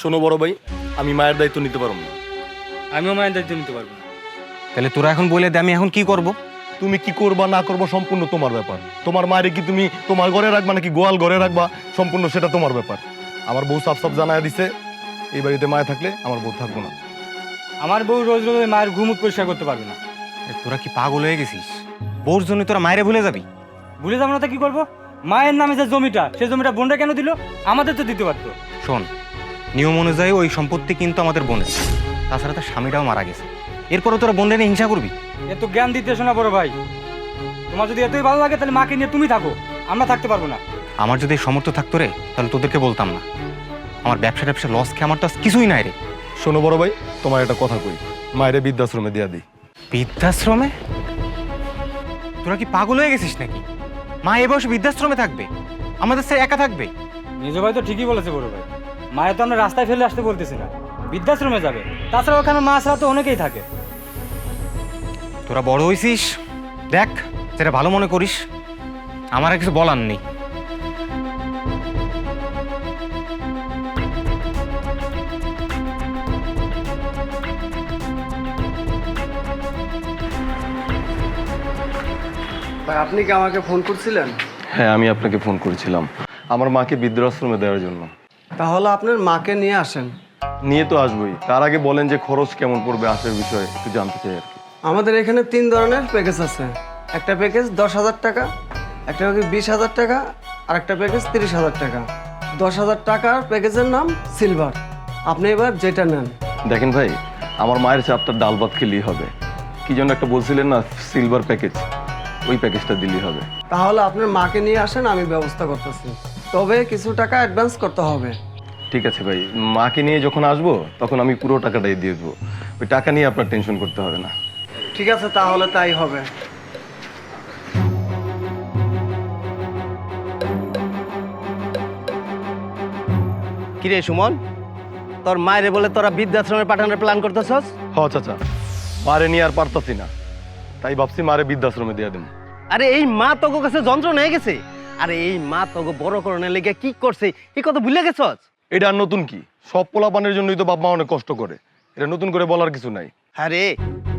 শোনো বড় ভাই আমি মায়ের দায়িত্ব নিতে পারব না। আমিও মায়ের দায়িত্ব নিতে পারব না। তাহলে তোরা এখন বলে দে আমি এখন কি করব? তুমি কি করবা না করবা সম্পূর্ণ তোমার ব্যাপার। তোমার মায়ের কি তুমি তোমার ঘরে রাখবা নাকি গোয়াল ঘরে রাখবা? সম্পূর্ণ সেটা তোমার ব্যাপার। আমার বউ সাফ সাফ জানায় দিছে এই বাড়িতে মায়ে থাকলে আমার বউ থাকব না। আমার বউ রোজ রোজ মায়ের ঘুমুট পরিষ্কার করতে পারবে না। তোরা কি পাগল হয়ে গেছিস? বোর জন্য তোরা মায়েরে ভুলে যাবি? ভুলে যাব না তা কি করব? মায়ের নামে যে জমিটা সেই জমিটা বোনটা কেন দিল? আমাদের তো দিতে পারতো। শোন নিয়ম অনুযায়ী ওই সম্পত্তি কিন্তু আমাদের বোনের। তাছাড়া তার স্বামীটাও মারা গেছে। এরপরও তোরা বোনদের নিয়ে হিংসা করবি? এত জ্ঞান দিতে শোনা বড় ভাই। তোমার যদি এতই ভালো লাগে তাহলে মাকে নিয়ে তুমি থাকো। আমরা থাকতে পারব না। আমার যদি এই সমর্থ থাকতো রে তাহলে তোদেরকে বলতাম না। আমার ব্যবসা ট্যাবসা লস খেয়ে আমার তো কিছুই নাই রে। শোনো বড় ভাই তোমার একটা কথা কই। মায়ের বৃদ্ধাশ্রমে দিয়া দিই। বৃদ্ধাশ্রমে? তোরা কি পাগল হয়ে গেছিস নাকি? মা এ বয়সে বৃদ্ধাশ্রমে থাকবে। আমাদের সে একা থাকবে। নিজ ভাই তো ঠিকই বলেছে বড় ভাই। মায়ের তো আমরা রাস্তায় ফেলে আসতে বলতেছি না বৃদ্ধাশ্রমে যাবে। তাছাড়া ওখানে মা ছাড়া তো অনেকেই থাকে। তোরা বড় হইছিস? দেখ যেটা ভালো মনে করিস। আমার আর কিছু বলার নেই। ভাই আপনি কি আমাকে ফোন করছিলেন? হ্যাঁ আমি আপনাকে ফোন করেছিলাম। আমার মাকে বৃদ্ধাশ্রমে দেওয়ার জন্য। তাহলে আপনার মাকে নিয়ে আসেন। নিয়ে তো আসবোই। তার আগে বলেন যে খরচ কেমন পড়বে আসার বিষয়ে একটু জানতে চাই আর কি। আমাদের এখানে তিন ধরনের প্যাকেজ আছে। একটা প্যাকেজ দশ হাজার টাকা একটা প্যাকেজ বিশ হাজার টাকা আর একটা প্যাকেজ তিরিশ হাজার টাকা। দশ হাজার টাকার প্যাকেজের নাম সিলভার আপনি এবার যেটা নেন। দেখেন ভাই আমার মায়ের চাপটা ডাল ভাত খেলেই হবে। কি জন্য একটা বলছিলেন না সিলভার প্যাকেজ ওই প্যাকেজটা দিলেই হবে। তাহলে আপনার মাকে নিয়ে আসেন আমি ব্যবস্থা করতেছি। তবে কিছু টাকা অ্যাডভান্স করতে হবে। ঠিক আছে ভাই মাকে নিয়ে যখন আসব তখন আমি পুরো টাকাটাই দিয়ে দেবো। ওই টাকা নিয়ে আপনার টেনশন করতে হবে না। ঠিক আছে তাহলে তাই হবে। কিরে সুমন? তোর মায়েরে বলে তোরা বৃদ্ধাশ্রমে পাঠানোর প্ল্যান করতেছস? হ চাচা। মারে নিয়ে আর পারতাছি না। তাই ভাবছি মারে বৃদ্ধাশ্রমে দিয়ে দেবো। আরে এই মা তোকে কাছে যন্ত্রণা হয়ে গেছে? আরে এই মা তোকে বড় করণের লেগে কি করছে? এই কথা ভুলে গেছস? এটা আর নতুন কি? সব পোলাপানের জন্যই তো বাপ মা অনেক কষ্ট করে। এটা নতুন করে বলার কিছু নাই। আরে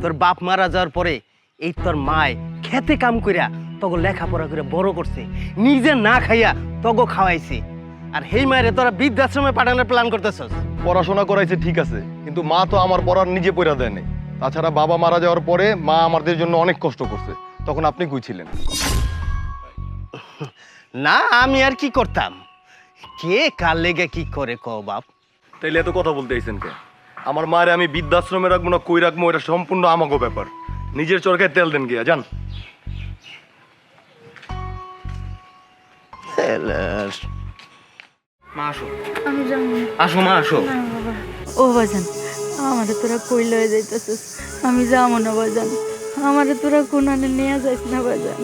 তোর বাপ মারা যাওয়ার পরে এই তোর মায় খেতে কাম কইরা তোকে লেখাপড়া করে বড় করছে। নিজে না খাইয়া তোকে খাওয়াইছে। আর সেই মায়েরে তোরা বৃদ্ধাশ্রমে পাঠানোর প্ল্যান করতেছস? পড়াশোনা করাইছে ঠিক আছে কিন্তু মা তো আমার পড়ার নিজে পড়া দেয় নাই। তাছাড়া বাবা মারা যাওয়ার পরে মা আমাদের জন্য অনেক কষ্ট করছে তখন আপনি কই ছিলেন না আমি আর কি করতাম? কে কার লেগে কি করে ক বাপ? তাইলে এত কথা বলতে আইছেন কে? আমার মারে আমি বৃদ্ধাশ্রমে রাখব না কই রাখব এটা সম্পূর্ণ আমাগো ব্যাপার। নিজের চরকায় তেল দেন গিয়া জান মা আসো। আমি যাব না। আসো মা আসো। ও বাজান আমারে তোরা কই লয়ে যাইতেছিস আমি যাব না বাজান আমারে তোরা কোনানে নিয়ে যাইস না বাজান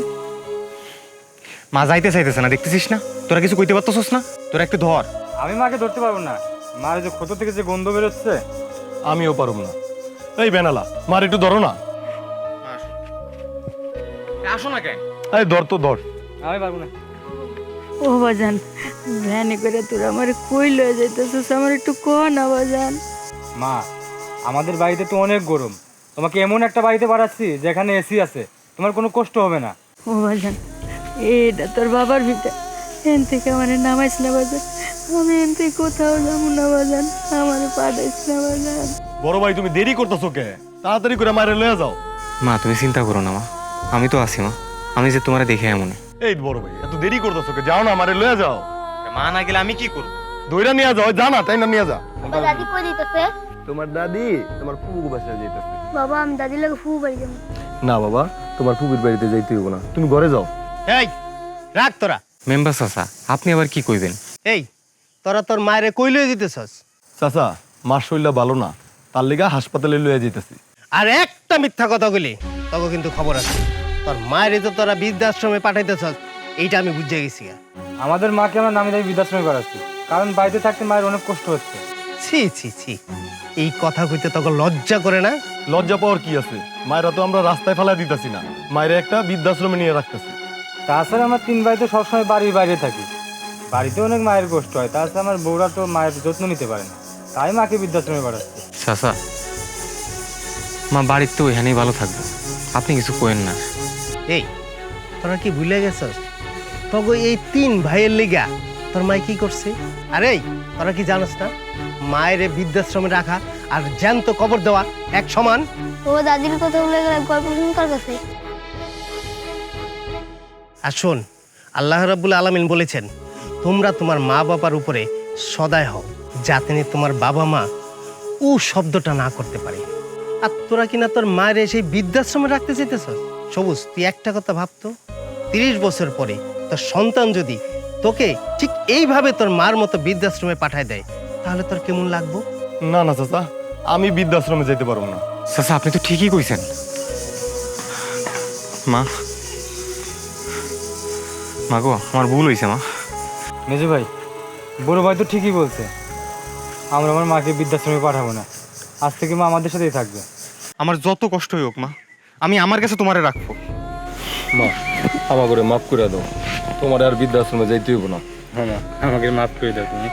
মা যাইতে চাইতেছে না দেখতেছিস না? তোরা কিছু কইতে পারতেছস না? তোরা একটু ধর। আমি মাকে ধরতে পারব না। মায়ের যে ক্ষত থেকে যে গন্ধ বেরোচ্ছে। আমিও পারব না। এই বেনালা মার একটু ধরো না। আসো না কেন? এই ধর তো ধর। আমি পারব না। ও বাজান ভ্যানে করে তোরা আমারে কই লয়ে যাইতেছিস? আমার একটু ক না বাজান। মা আমাদের বাড়িতে তো অনেক গরম। তোমাকে এমন একটা বাড়িতে পাঠাচ্ছি যেখানে এসি আছে। তোমার কোনো কষ্ট হবে না। ও বাজান এটা তোর বাবার ভিতরে এন থেকে আমারে নামাইস না বাজান আমি এন থেকে কোথাও যাব না বাজান আমারে পাঠাইস না বাজান বড় ভাই তুমি দেরি করতেছো কে? তাড়াতাড়ি করে মারে লয়ে যাও। মা তুমি চিন্তা করো না মা। আমি তো আছি মা। আমি যে তোমারে দেখে এমন। এই বড় ভাই এত দেরি করতেছো কে? যাও না মারে লয়ে যাও। মা না গেলে আমি কি করব? দইরা নিয়ে যাও যা না তাই না নিয়ে যা দাদি কই দিতেছে তোমার দাদি তোমার ফুবু বাসায় যাইতেছে। বাবা আমি দাদির লাগে ফু বাড়ি যাব। না বাবা তোমার ফুবির বাড়িতে যাইতে হইব না। তুমি ঘরে যাও। এই রাখ তোরা। মেম্বার চাচা আপনি আবার কি কইবেন? এই তোরা তোর মায়েরে কই লয়ে দিতেছস? চাচা মার শরীরটা ভালো না তার লিগা হাসপাতালে লয়ে যাইতেছি। আর একটা মিথ্যা কথা বলি তবে কিন্তু খবর আছে। তোর মায়ের তো তোরা বৃদ্ধাশ্রমে পাঠাইতেছস এইটা আমি বুঝে গেছি আমাদের মাকে আমরা নামি দামি বৃদ্ধাশ্রমে করাচ্ছি কারণ বাড়িতে থাকতে মায়ের অনেক কষ্ট হচ্ছে। ছি ছি ছি এই কথা কইতে তোকে লজ্জা করে না? লজ্জা পাওয়ার কি আছে? মায়েরা তো আমরা রাস্তায় ফেলা দিতেছি না। মায়ের একটা বৃদ্ধাশ্রমে নিয়ে রাখতেছি। তাছাড়া আমার তিন বাড়িতে সবসময় বাড়ির বাইরে থাকি। বাড়িতে অনেক মায়ের কষ্ট হয় তাছাড়া আমার বউরা তো মায়ের যত্ন নিতে পারে না। তাই মাকে বৃদ্ধাশ্রমে পাঠাচ্ছি। চাচা মা বাড়ির তো ওইখানেই ভালো থাকবে। আপনি কিছু কোয়েন না। এই তোরা কি ভুলে গেছস? তবে এই তিন ভাইয়ের লিগা তোর মাই কি করছে? আরে তোরা কি জানোস না? মায়ের বৃদ্ধাশ্রমে রাখা আর জ্যান্ত কবর দেওয়া এক সমান। ও দাদির কথা বলে গেলে গল্প কার কাছে আর শোন আল্লাহ রাব্বুল আলামিন বলেছেন তোমরা তোমার মা বাবার উপরে সদায় হও যাতে তোমার বাবা মা ও শব্দটা না করতে পারে। আর তোরা কিনা তোর মায়ের সেই বৃদ্ধাশ্রমে রাখতে চাইতেছ সবুজ তুই একটা কথা ভাবতো তিরিশ বছর পরে তোর সন্তান যদি তোকে ঠিক এইভাবে তোর মার মতো বৃদ্ধাশ্রমে পাঠায় দেয় তাহলে তোর কেমন লাগবো? না না চাচা আমি বৃদ্ধাশ্রমে যেতে পারব না। চাচা আপনি তো ঠিকই কইছেন। মা মা গো আমার ভুল হয়েছে মা। মেজু ভাই বড় ভাই তো ঠিকই বলছে। আমরা আমার মাকে বৃদ্ধাশ্রমে পাঠাবো না। আজ থেকে মা আমাদের সাথেই থাকবে। আমার যত কষ্টই হোক মা আমি আমার কাছে তোমারে রাখব। মা আমার করে মাফ করে দাও। তোমার আর বৃদ্ধাশ্রমে যাইতে হইব না। হ্যাঁ মা আমাকে মাফ করে দাও তুমি।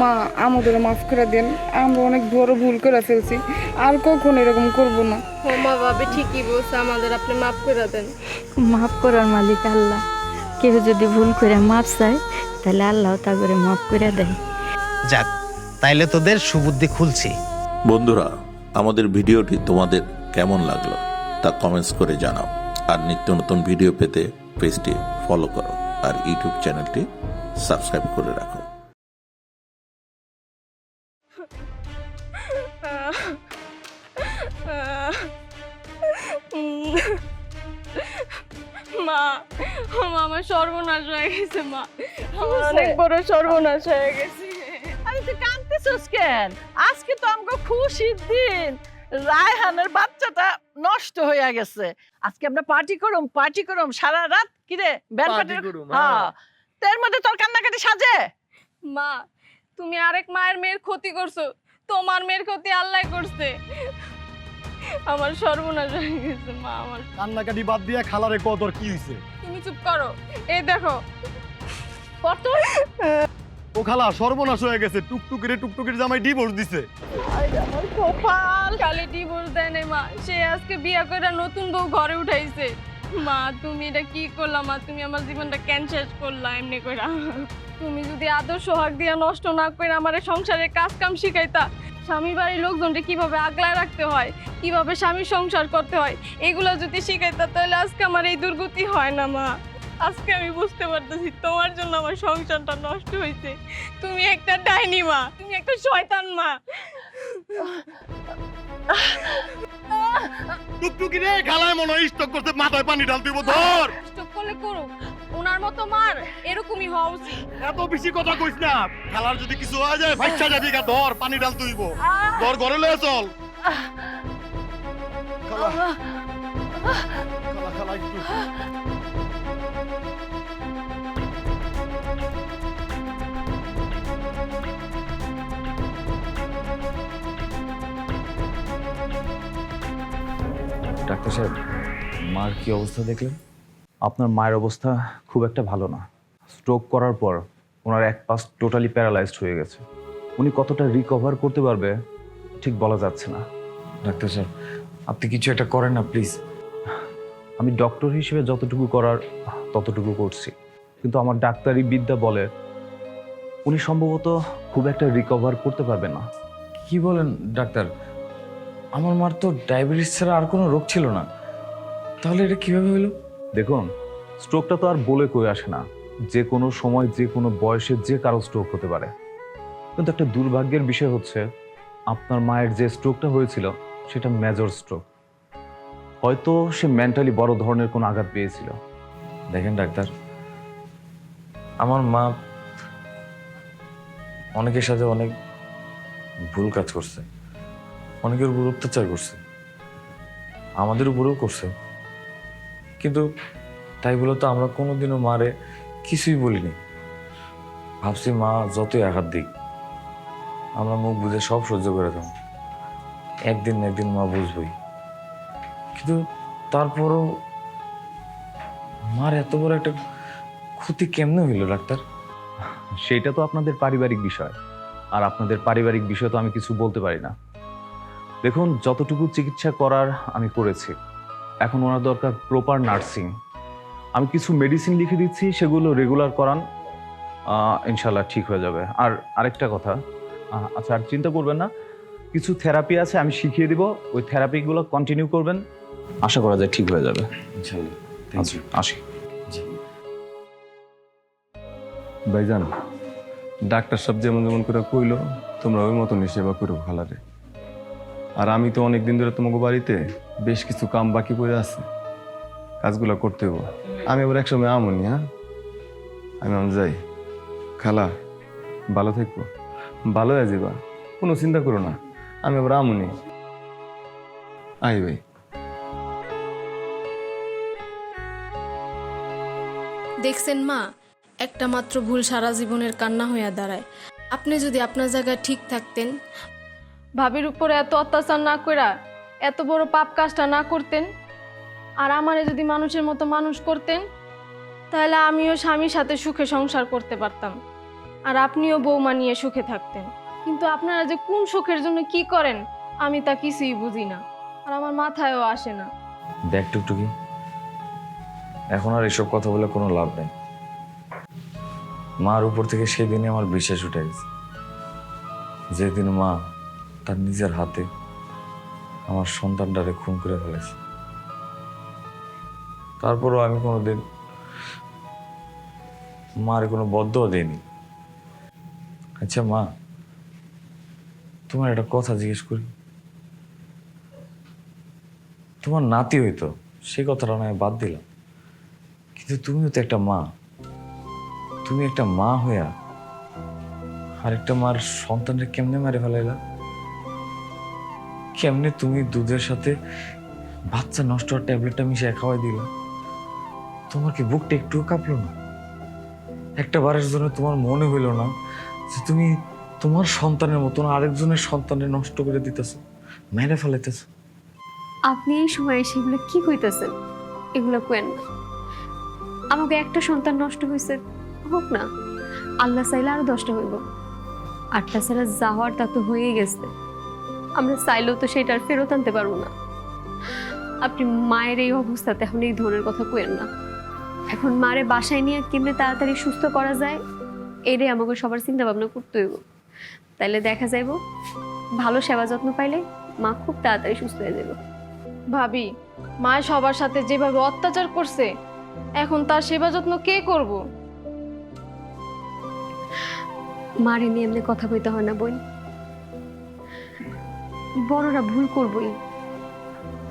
মা আমাদের মাফ করে দেন। আমরা অনেক বড় ভুল করে ফেলছি। আর কখন এরকম করব না। মা ভাবে ঠিকই বলছে। আমাদের আপনি মাফ করে দেন। মাফ করার মালিক আল্লাহ। কেউ যদি ভুল করে মাপ চায় তাহলে আল্লাহ তা করে মাফ করে দেয়। যাক তাইলে তোদের সুবুদ্ধি খুলছি। বন্ধুরা আমাদের ভিডিওটি তোমাদের কেমন লাগল তা কমেন্টস করে জানাও। আর নিত্য নতুন ভিডিও পেতে পেজটি ফলো করো আর ইউটিউব চ্যানেলটি সাবস্ক্রাইব করে রাখো। মা। আমার সর্বনাশ হয়ে গেছে মা। আমার অনেক বড় সর্বনাশ হয়ে গেছে। আরে তুই কাঁদতেছিস কেন? আজকে তো আমাকে খুশির দিন। রায়হানের বাচ্চাটা নষ্ট হয়ে গেছে। আজকে আমরা পার্টি করুম পার্টি করুম। সারা রাত কিরে ব্যান্ড পার্টি হ্যাঁ। তার মধ্যে তোর কান্নাকাটি সাজে? মা তুমি আরেক মায়ের মেয়ের ক্ষতি করছ। তোমার মেয়ের ক্ষতি আল্লাহ করছে। আমার সর্বনাশ হয়ে গেছে মা আমার। কান্নাকাটি বাদ দিয়ে খালারে কত তোর কি হইছে? তুমি চুপ করো। এই দেখো। কত ও খালা সর্বনাশ হয়ে গেছে। টুকটুকিরে টুকটুকির জামাই ডিভোর্স দিছে। আমার কপাল। খালি ডিভোর্স দেয় নাই মা। সে আজকে বিয়া করে নতুন বউ ঘরে উঠাইছে। মা তুমি এটা কি করলা মা? তুমি আমার জীবনটা কেন শেষ করলা এমনি কইরা। তুমি যদি আদর সোহাগ দিয়া নষ্ট না করে আমার সংসারের কাজ কাম শিখাইতা স্বামীর বাড়ির লোকজনকে কীভাবে আগলায় রাখতে হয় কীভাবে স্বামীর সংসার করতে হয় এগুলো যদি শিখাইতা তাহলে আজকে আমার এই দুর্গতি হয় না মা। আজকে আমি বুঝতে পারতেছি তোমার জন্য আমার সংসারটা নষ্ট হয়েছে তুমি একটা ডাইনি মা। তুমি একটা শয়তান মা। টুকটুকিরে খালায় মনে হয় স্টক করতে মাথায় পানি ঢাল দিব ধর। স্টপ করলে করুক ওনার মতো মার এরকমই হওয়া উচিত। এত বেশি কথা কইস না। খালার যদি কিছু হয়ে যায় ভাইসা যাবি গা ধর পানি ঢাল তুইব। ধর ঘরে লয়ে চল। খালা। খালা খালা একটু। ডাক্তার সাহেব মার কি অবস্থা দেখলেন? আপনার মায়ের অবস্থা খুব একটা ভালো না। স্ট্রোক করার পর ওনার এক পাশ টোটালি প্যারালাইজড হয়ে গেছে। উনি কতটা রিকভার করতে পারবে ঠিক বলা যাচ্ছে না। ডাক্তার সাহেব আপনি কিছু একটা করেন না প্লিজ আমি ডক্টর হিসেবে যতটুকু করার ততটুকু করছি। কিন্তু আমার ডাক্তারি বিদ্যা বলে উনি সম্ভবত খুব একটা রিকভার করতে পারবে না। কি বলেন ডাক্তার? আমার মার তো ডায়াবেটিস ছাড়া আর কোনো রোগ ছিল না। তাহলে এটা কীভাবে হলো? দেখুন স্ট্রোকটা তো আর বলে কই আসে না। যে কোনো সময়, যে কোনো বয়সে যে কারও স্ট্রোক হতে পারে। কিন্তু একটা দুর্ভাগ্যের বিষয় হচ্ছে, আপনার মায়ের যে স্ট্রোকটা হয়েছিল, সেটা মেজর স্ট্রোক হয়তো সে মেন্টালি বড় ধরনের কোনো আঘাত পেয়েছিল। দেখেন ডাক্তার, আমার মা অনেকের সাথে অনেক ভুল কাজ করছে। অনেকের উপর অত্যাচার করছে। আমাদের উপরেও করছে। কিন্তু তাই বলে তো আমরা কোনোদিনও মারে কিছুই বলিনি। ভাবছি মা যতই আঘাত দিক, আমরা মুখ বুঝে সব সহ্য করে দেব। একদিন একদিন মা বুঝবই। কিন্তু তারপরও মার এত বড় একটা ক্ষতি কেমনে হইল, ডাক্তার? সেটা তো আপনাদের পারিবারিক বিষয়। আর আপনাদের পারিবারিক বিষয় তো আমি কিছু বলতে পারি না। দেখুন, যতটুকু চিকিৎসা করার আমি করেছি এখন ওনার দরকার প্রপার নার্সিং আমি কিছু মেডিসিন লিখে দিচ্ছি সেগুলো রেগুলার করান ইনশাল্লাহ ঠিক হয়ে যাবে। আর আরেকটা কথা আচ্ছা আর চিন্তা করবেন না কিছু থেরাপি আছে আমি শিখিয়ে দিব ওই থেরাপিগুলো কন্টিনিউ করবেন আশা করা যায় ঠিক হয়ে যাবে। ইনশাল্লাহ আচ্ছা আসি। ভাইজান ডাক্তার সব যেমন যেমন করে কইলো তোমরা ওই মতন সেবা করো খালারে আর আমি তো অনেক দিন ধরে তোমাকে বাড়িতে বেশ কিছু কাম বাকি পড়ে আছে। কাজগুলো করতে হব আমি আবার একসময় আমনি হ্যাঁ? আমি আমি যাই। খালা ভালো থাকব ভালো যাবা। কোনো চিন্তা করো না। আমি আবার আমনি। আই ভাই। দেখছেন মা একটা মাত্র ভুল সারা জীবনের কান্না হইয়া দাঁড়ায়। আপনি যদি আপনার জায়গায় ঠিক থাকতেন। ভাবির উপরে এত অত্যাচার না কইরা এত বড় পাপ কাজটা না করতেন? আর আমারে যদি মানুষের মতো মানুষ করতেন, তাহলে আমিও স্বামীর সাথে সুখে সংসার করতে পারতাম। আর আপনিও বৌমা নিয়ে সুখে থাকতেন। কিন্তু আপনারা যে কোন সুখের জন্য কি করেন, আমি তা কিছুই বুঝি না। আর আমার মাথায়ও আসে না। দেখ টুকটুকি, এখন আর এসব কথা বলে কোনো লাভ নেই। মার উপর থেকে সেদিনে আমার বিশ্বাস উঠে গেছে। যেদিন মা তার নিজের হাতে আমার সন্তানটারে খুন করে ফেলেছে। তারপরও আমি কোনোদিন মার কোনো বদ্ধ দিইনি। আচ্ছা মা, তোমার একটা কথা জিজ্ঞেস করি। তোমার নাতি হইতো, সে কথাটা নয় বাদ দিলাম কিন্তু তুমিও তো একটা মা। তুমি একটা মা হইয়া আরেকটা মার সন্তানকে কেমনে মারে ফেলাইলা? কেমনে তুমি দুধের সাথে বাচ্চা নষ্ট হওয়ার ট্যাবলেটটা মিশিয়ে খাওয়াই দিলা? তোমার কি বুকটা একটুও কাঁপলো না? একটা বারের জন্য তোমার মনে হইল না যে তুমি তোমার সন্তানের মতন আরেকজনের সন্তানের নষ্ট করে দিতেছো, মেরে ফেলাইতেছো। আপনি এই সময় এসে এগুলো কি কইতেছেন? এগুলো কেন আমাকে একটা সন্তান নষ্ট হয়েছে হোক না। আল্লাহ চাইলে আরও দশটা হইব। আর তাছাড়া যা হওয়ার তা তো হয়েই গেছে। আমরা চাইলেও তো সেটা আর ফেরত আনতে পারব না। আপনি মায়ের এই অবস্থাতে এখন এই ধরনের কথা কেন না। এখন মারে বাসায় নিয়ে কেমনে তাড়াতাড়ি সুস্থ করা যায় এটাই আমাকে সবার চিন্তা ভাবনা করতে হইব। তাইলে দেখা যাইব ভালো সেবা যত্ন পাইলে মা খুব তাড়াতাড়ি সুস্থ হয়ে যাবে ভাবি মা সবার সাথে যেভাবে অত্যাচার করছে এখন তার সেবা যত্ন কে করব? মারে নিয়ে এমনি কথা কইতে হয় না বোন। বড়রা ভুল করবই।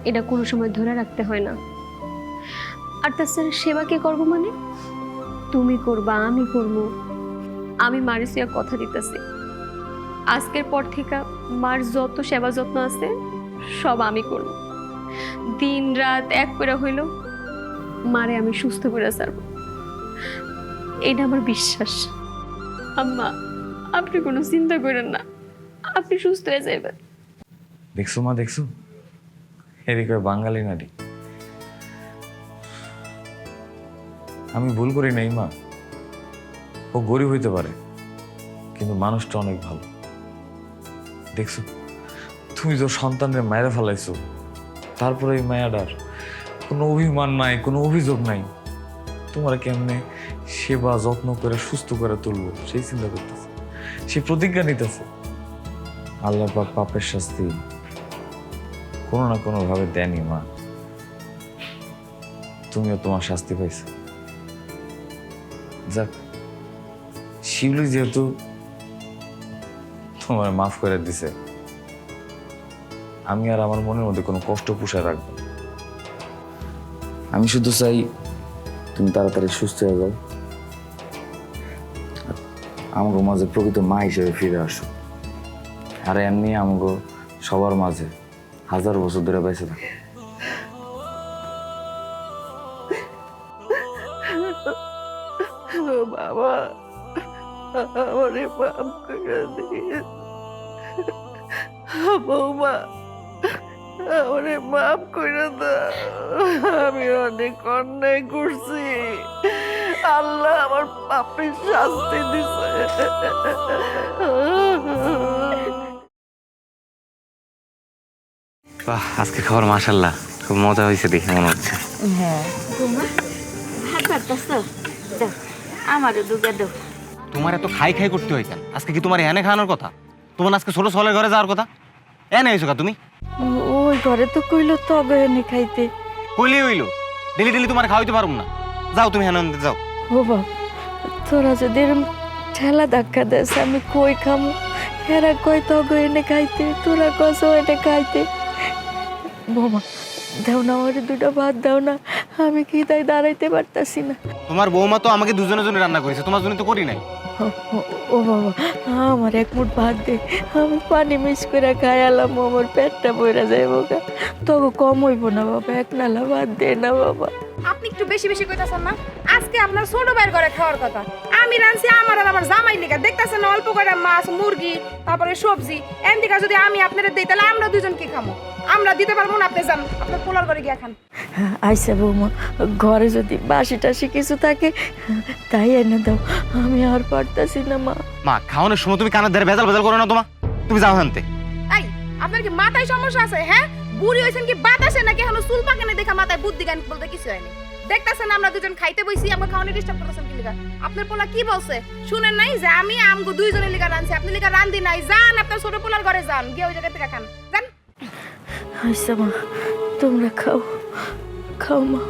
এটা কোনো সময় ধরে রাখতে হয় না। আর তাছাড়া সেবা কে করব মানে? তুমি করবা, আমি করব। আমি মারিসিয়া কথা দিতেছি। আজকের পর থেকে মার যত সেবা যত্ন আছে, সব আমি করব। দিন রাত এক করে হইল, মারে আমি সুস্থ করে ছাড়ব। এটা আমার বিশ্বাস। আম্মা, আপনি কোনো চিন্তা করেন না। আপনি সুস্থ হয়ে যাবেন দেখছ মা, দেখছ? এদিকে বাঙালি নারী। আমি ভুল করি নাই মা। ও গরিব হইতে পারে, কিন্তু মানুষটা অনেক ভালো। দেখছ? তুমি তো সন্তানের মায়েরা ফেলাইছো। তারপরে এই মায়াডার কোনো অভিমান নাই, কোনো অভিযোগ নাই। তোমার কেমনে সেবা, যত্ন করে, সুস্থ করে তুলবো, সেই চিন্তা করতেছে। সে প্রতিজ্ঞা নিতেছে। আল্লাহ পাপের শাস্তি কোনো না কোনো ভাবে দেয়নি মা। তুমিও তোমার শাস্তি পাইছো। যাক, শিউলি যেহেতু তোমার মাফ করে দিছে, আমি আর আমার মনের মধ্যে কোনো কষ্ট পুষায় রাখব আমি শুধু চাই তুমি তাড়াতাড়ি সুস্থ হয়ে যাও। আমাকে মাঝে প্রকৃত মা হিসেবে ফিরে আসো। আর এমনি আমাকে সবার মাঝে হাজার বছর ধরে বেঁচে থাকে বাবা, আমারে করে বৌমা, আমারে করে আমি অনেক অন্যায় করছি। আল্লাহ আমার পাপের শাস্তি দিছে। বাহ আজকে খাবার মাশাল্লাহ খুব মজা হয়েছে দেখে মনে হচ্ছে। হ্যাঁ। আমারও দুগা দাও। তোমার এত খাই খাই করতে হয় কেন? আজকে কি তোমার এনে খাওয়ানোর কথা? তোমার আজকে ছোট সলের ঘরে যাওয়ার কথা? এনে এসো কা তুমি? ওই ঘরে তো কইলো তগয়নে খাইতে। কইলি হইল। ডেলি ডেলি তোমার খাওয়াইতে পারব না। যাও তুমি হেন যাও। ও বাপ তোরা যদি এরম ঠেলা ধাক্কা দেস আমি কই খামু? এরা কয় তগয়নে খাইতে তোরা কস এনে খাইতে। বোমা দাও না আমার দুটো ভাত দাও না। আমি কি তাই দাঁড়াইতে পারতাছি না? তোমার বৌমা তো আমাকে দুজনের জন্য রান্না করেছে তোমার জন্য তো করি নাই। ও, বাবা আমার এক মুঠ ভাত দে আমি পানি মিস করে খাই আলাম আমার পেটটা বইরা যাই বোকা তবু কম হইব না বাবা এক নালা ভাত দে না বাবা। আপনি একটু বেশি বেশি কইতাছেন না? আজকে আপনার ছোট ভাইয়ের ঘরে খাওয়ার কথা। আমি রাঁধছি আমার আর আমার জামাই লিগা। দেখতাছেন না অল্প করে মাছ মুরগি তারপরে সবজি। এন দিকে যদি আমি আপনারা দিই তাহলে আমরা দুজন কি খামো? আমরা দিতে পারব না আপনি যান আপনার পোলার ঘরে গিয়া খান। আইসা বৌমা ঘরে যদি বাসি টাসি কিছু থাকে তাই এনে দাও। আমি আর পারতাছি না মা। মা খাওয়ানোর সময় তুমি কানের ধারে ভেজাল ভেজাল করো না তোমা তুমি যাও হানতে এই আপনার কি মাথায় সমস্যা আছে হ্যাঁ? বুড়ি হইছেন কি বাতাসে নাকি এখনও চুল পাকে না দেখা মাথায় বুদ্ধি জ্ঞান বলতে কিছু হয়নি? দেখতাছেন আমরা দুজন খাইতে বইছি আমার খাওয়ানি ডিস্টার্ব করতেছেন কি লিগা? আপনার পোলা কি বলছে? শুনেন নাই যে আমি আমগো দুইজনের লিগা রাঁধছি আপনি লিগা রান্ধি নাই যান আপনার ছোট পোলার ঘরে যান গিয়ে ওই জায়গা থেকে খান। যান। আইসা মা তোমরা খাও খাও মা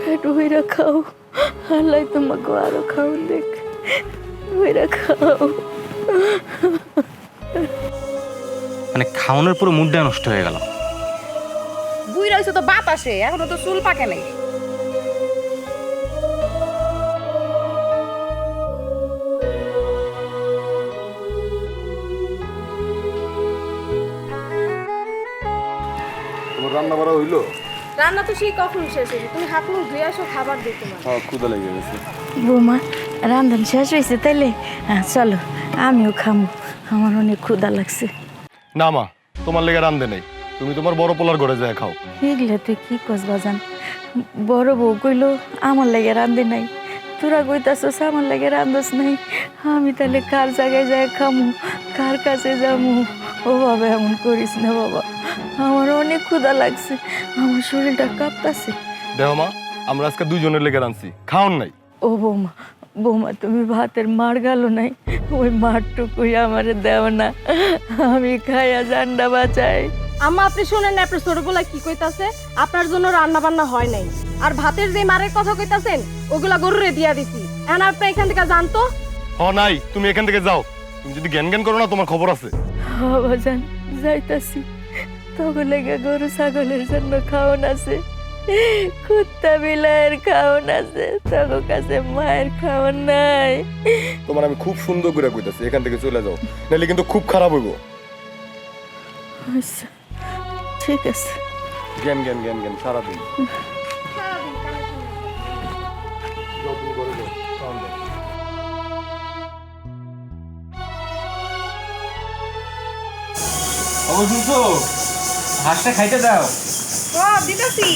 পেট ভইরা খাও আল্লাহ তোমাকে আরও খাওন দেখ ভইরা খাও। মানে খাওয়ানোর পুরো মুডটা নষ্ট হয়ে গেল। বুই রইছে তো বাতাসে এখনও তো চুল পাকে নাই। রান্না বাড়া হইল? রান্না তো সেই কখন শেষ হয়েছে তুমি হাত মুখ ধুয়ে আসো খাবার দিই তোমার। হ্যাঁ ক্ষুদা লেগে গেছে। বৌমা রান্ধন শেষ হয়েছে তাইলে? হ্যাঁ, চলো আমিও খামো। আমার অনেক ক্ষুধা লাগছে। না মা তোমার লেগে রান্ধে নেই। তুমি তোমার বড় পোলার ঘরে যায় খাও। এগুলা তুই কি কস বাজান? বড় বউ কইলো আমার লাগে রান্ধে নাই। তোরা কইতাছস আমার লাগে রান্ধস নাই। আমি তাহলে কার জায়গায় যায় খামু? কার কাছে যামু? ও বাবা এমন করিস না বাবা। আমার অনেক ক্ষুধা লাগছে। আমার শরীরটা কাঁপতাছে। দেহ মা আমরা আজকে দুজনের লেগে রাঁধছি। খাওন নাই। ও বৌমা বৌমা তুমি ভাতের মার গেল নাই। ওই মারটুকুই আমারে দেও না। আমি খাইয়া জান্ডা বাঁচাই। আম্মা আপনি শুনেন না আপনার ছোটবেলা কি কইতাছে? আপনার জন্য রান্না বান্না হয় নাই। আর ভাতের যে মারের কথা কইতাছেন ওগুলা গরুরে দিয়া দিছি। এখন আপনি এখান থেকে জানতো হ নাই। তুমি এখান থেকে যাও। তুমি যদি জ্ঞান জ্ঞান করো না তোমার খবর আছে। বাজান যাইতাছি। তখন লেগে গরু ছাগলের জন্য খাওন আছে। কুত্তা বিলায়ের খাওন আছে। তখন কাছে মায়ের খাওন নাই। তোমার আমি খুব সুন্দর করে কইতাছি এখান থেকে চলে যাও। নাহলে কিন্তু খুব খারাপ হইব। আচ্ছা ঠিক আছে। জ্ঞান জ্ঞান জ্ঞান জ্ঞান সারাদিন। হাঁসটা খাইতে দাও। ও দিতাছি।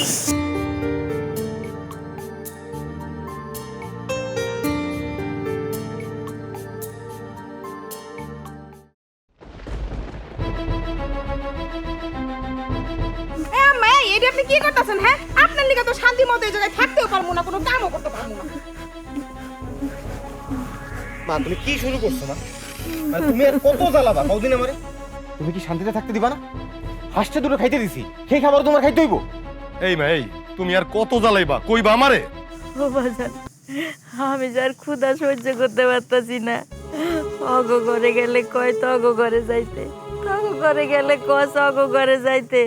আপনি কি করতেছেন হ্যাঁ? আপনার লিগে তো শান্তি মতো এই জায়গায় থাকতেও পারব না কোনো কামও করতে পারব না। মা তুমি কি শুরু করছ মা? মানে তুমি আর কত জ্বালাবা? কতদিন আমারে? তুমি কি শান্তিতে থাকতে দিবা না? হাঁসটা দুটো খাইতে দিছি। সেই খাবার তোমার খাইতে হইব। এই মা এই তুমি আর কত জ্বালাইবা? কইবা আমারে? ও বাজান আমি যার ক্ষুধা সহ্য করতে পারতাছি না। অগ ঘরে গেলে কয় তগ ঘরে যাইতে। তগ ঘরে গেলে কস অগ ঘরে যাইতে।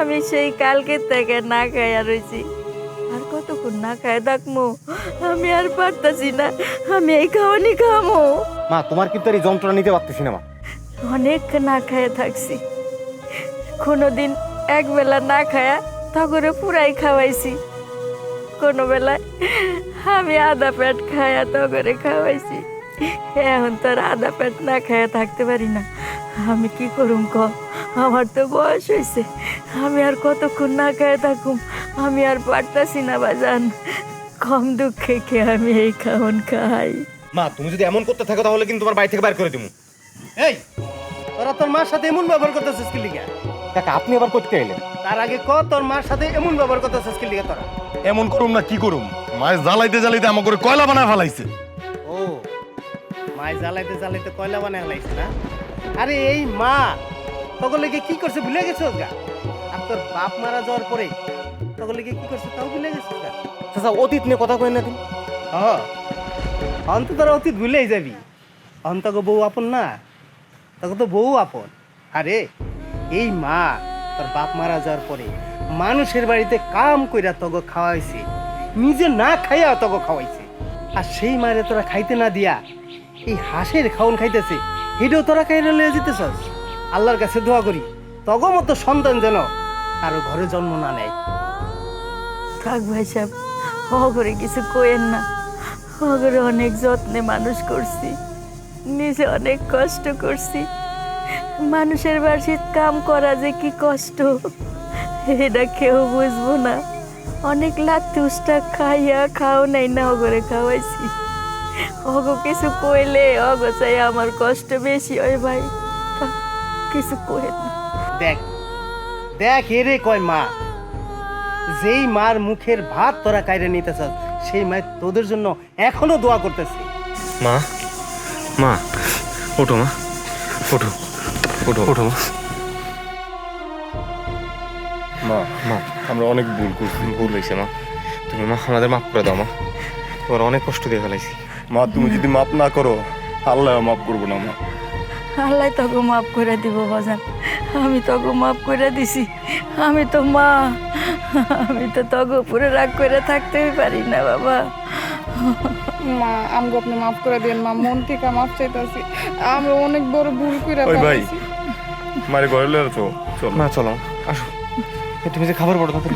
আমি সেই কালকে থেকে না খাইয়া রইছি। আর কতক্ষণ না খায় থাকমো আমি আর পারতাছি না। আমি এই খাওয়ানি খামো। মা তোমার কিন্তু আর এই যন্ত্রণা নিতে পারতেছি না মা। অনেক না খায়া থাকছি। কোনোদিন এক বেলা না খায়া তগরে পুরাই খাওয়াইছি। কোনো বেলায় আমি আধা পেট খায়া তগরে খাওয়াইছি। এখন তো আর আধা পেট না খায়া থাকতে পারি না। আমি কি করুম ক? আমার তো বয়স হয়েছে আমি আর কতক্ষণ না খায়া থাকুম? আমি আর পারতাছি না বাজান। কম দুঃখে কে আমি এই খাওন খাই? মা, তুমি যদি এমন করতে থাকো তাহলে কিন্তু তোমার বাড়ি থেকে বাইর করে দিবো এই, তোরা তোর মার সাথে এমন ব্যবহার করতেছিস কি লিগা? কাকা আপনি আবার করতে এলেন? তার আগে ক তোর মার সাথে এমন ব্যবহার করতেছিস কি লিগা তোরা। এমন করুম না কি করুম? মাছ জ্বালাইতে জ্বালাইতে আমার করে কয়লা বানায় ফেলাইছে। ও মাই জ্বালাইতে জ্বালাইতে কয়লা বানায় হলাইছে না? আরে এই মা লেগে কি করছে ভুলে গেছো গা? আর তোর বাপ মারা যাওয়ার পরে লেগে কি করছে তাও ভুলে গেছো গা? চাচা অতীত নিয়ে কথা কই না তুমি। হ্যাঁ অন্ত তোরা অতীত ভুলেই যাবি। অন্তক বউ আপন না তখন তো বউ আপন। আরে এই মা তোর বাপ মারা যাওয়ার পরে মানুষের বাড়িতে কাম কইরা তগ খাওয়াইছে, নিজে না খাইয়া তগ খাওয়াইছে। আর সেই মারে তোরা খাইতে না দিয়া এই হাঁসের খাওন খাইতেছে এটাও তোরা খাইলে লয়ে যেতেছস আল্লাহর কাছে দোয়া করি, তগ মতো সন্তান যেন কারও ঘরে জন্ম না নেয়। কাক ভাই সাহেব, অগরে কিছু কোয়েন না। অগরে অনেক যত্নে মানুষ করছি, নিজে অনেক কষ্ট করছি। মানুষের বার্ষিক কাম করা যে কি কষ্ট। এটা কেউ বুঝব না। অনেক লাত্তি উষ্টা খাইয়া খাও নাই না অগরে খাওয়াইছি। অগ কিছু কইলে অগ চাই আমার কষ্ট বেশি হয় ভাই। কিছু না। দেখ দেখ এরে কয় মা যেই মার মুখের ভাত তোরা কাইরে নিতেছ সেই মায়ের তোদের জন্য এখনও দোয়া করতেছে। মা মা ওঠো মা ওঠো। ওঠো ওঠো মা মা আমরা অনেক ভুল করছি ভুল হয়েছে মা। তুমি মা আমাদের মাফ করে দাও মা। তোমার অনেক কষ্ট দিয়ে ফেলাইছি। মা তুমি যদি মাপ না করো আল্লাহ মাপ করব না মা। আল্লাহ তোকে মাফ করে দিব বাজান। আমি তোকে মাফ করে দিছি। আমি তো মা। আমি তো তোকে উপরে রাগ করে থাকতেই পারি না বাবা। মা আমগো আপনি মাফ করে দেন মা। মন থেকে মাফ চাইতাছি। আমরা অনেক বড় ভুল করে ভাই মারে ঘরে তো চল। না চলো। আসো। তুমি যে খাবার বড় তাতে